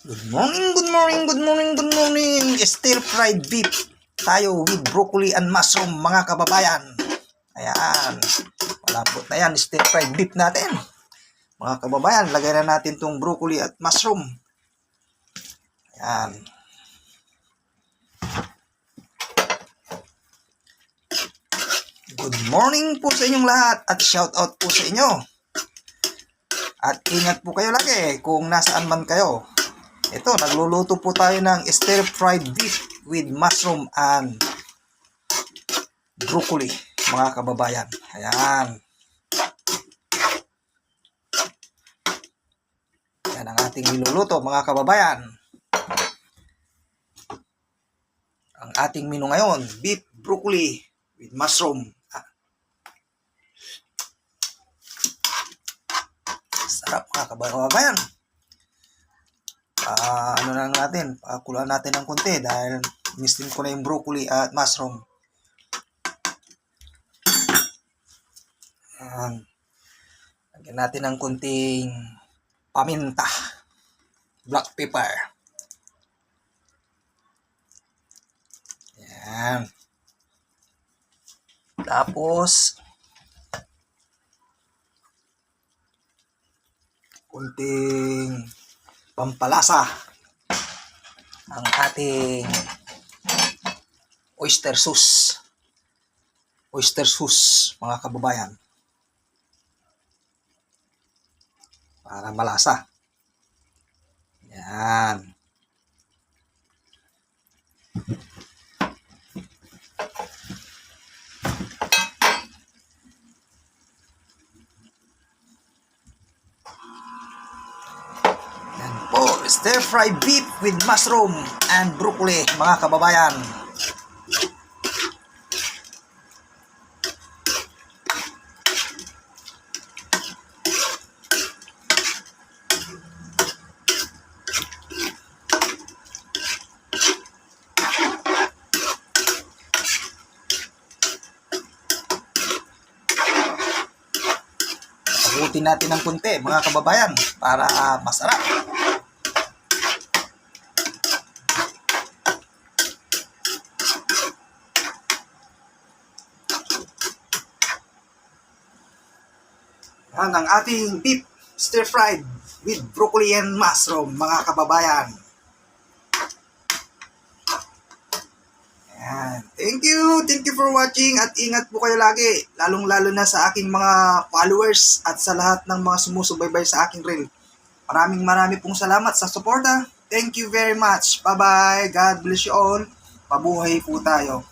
Good morning, good morning, good morning, good morning. Stir fried beef tayo with broccoli and mushroom mga kababayan. Ayan. Malapot na yan, stir fried beef natin. Mga kababayan, lagay na natin tong broccoli at mushroom. Ayan. Good morning po sa inyong lahat at shout out po sa inyo. At ingat po kayo lagi kung nasaan man kayo. Ito, nagluluto po tayo ng stir fried beef with mushroom and broccoli, mga kababayan. Ayan. Yan ang ating niluluto, mga kababayan. Ang ating menu ngayon, beef broccoli with mushroom. Sarap mga kababayan. Ah, ano na natin, pakuluan natin ng konti dahil mistin ko na yung broccoli at mushroom. Ayan. Lagyan natin ng konting paminta. Black pepper. Ayan. Tapos, kunting pampalasa ang ating oyster sauce. Oyster sauce, mga kababayan. Para malasa. Yan po, stir fry beef with mushroom and broccoli, mga kababayan. Abutin natin ng kunti, mga kababayan, para ah, masarap. Yan ang ating beef stir fried with broccoli and mushroom, mga kababayan. Yan. Thank you. Thank you for watching at ingat po kayo lagi. Lalong-lalo na sa aking mga followers at sa lahat ng mga sumusubaybay sa aking reel. Maraming marami pong salamat sa suporta. Thank you very much. Bye-bye. God bless you all. Pabuhay po tayo.